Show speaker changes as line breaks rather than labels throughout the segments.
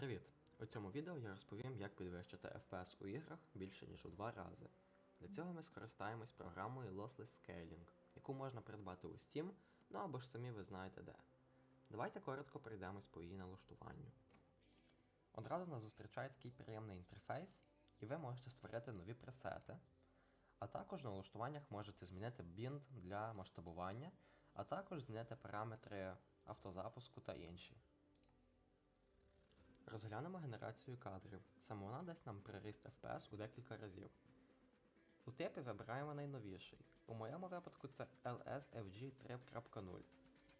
Привіт! У цьому відео я розповім, як підвищити FPS у іграх більше ніж у два рази. Для цього ми скористаємось програмою Lossless Scaling, яку можна придбати у Steam, ну або ж самі ви знаєте де. Давайте коротко пройдемось по її налаштуванню. Одразу нас зустрічає такий приємний інтерфейс, і ви можете створити нові пресети. А також в налаштуваннях можете змінити bind для масштабування, а також змінити параметри автозапуску та інші. Розглянемо генерацію кадрів. Саме вона дасть нам приріст FPS у декілька разів. У типі вибираємо найновіший. У моєму випадку це LSFG 3.0.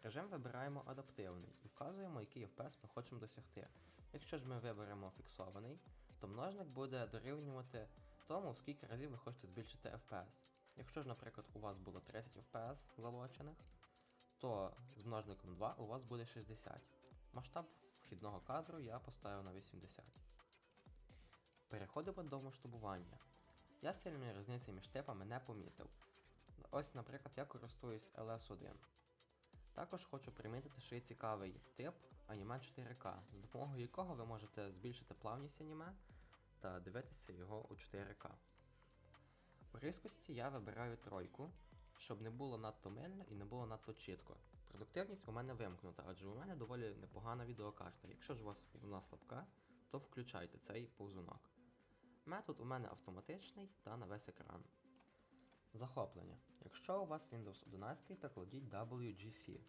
Режим вибираємо адаптивний і вказуємо, який FPS ми хочемо досягти. Якщо ж ми виберемо фіксований, то множник буде дорівнювати тому, скільки разів ви хочете збільшити FPS. Якщо ж, наприклад, у вас було 30 FPS залочених, то з множником 2 у вас буде 60. Масштаб вхідного кадру я поставив на 80. Переходимо до масштабування. Я сильної різниці між типами не помітив. Ось, наприклад, я користуюсь LS1. Також хочу примітити, що є цікавий тип аніме 4К, з допомогою якого ви можете збільшити плавність аніме та дивитися його у 4К. У різкості я вибираю тройку, щоб не було надто мильно і не було надто чітко. Продуктивність у мене вимкнута, адже у мене доволі непогана відеокарта. Якщо ж у вас вона слабка, то включайте цей повзунок. Метод у мене автоматичний та на весь екран. Захоплення. Якщо у вас Windows 11, то кладіть WGC.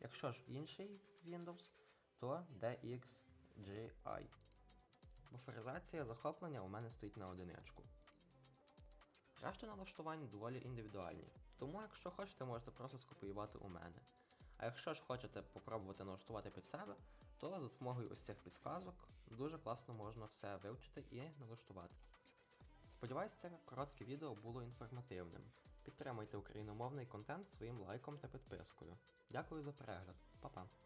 Якщо ж інший Windows, то DXGI. Буферизація захоплення у мене стоїть на одиничку. Решта налаштувань доволі індивідуальні, тому якщо хочете, можете просто скопіювати у мене. А якщо ж хочете попробувати налаштувати під себе, то за допомогою ось цих підсказок дуже класно можна все вивчити і налаштувати. Сподіваюсь, це коротке відео було інформативним. Підтримуйте україномовний контент своїм лайком та підпискою. Дякую за перегляд, Па-па!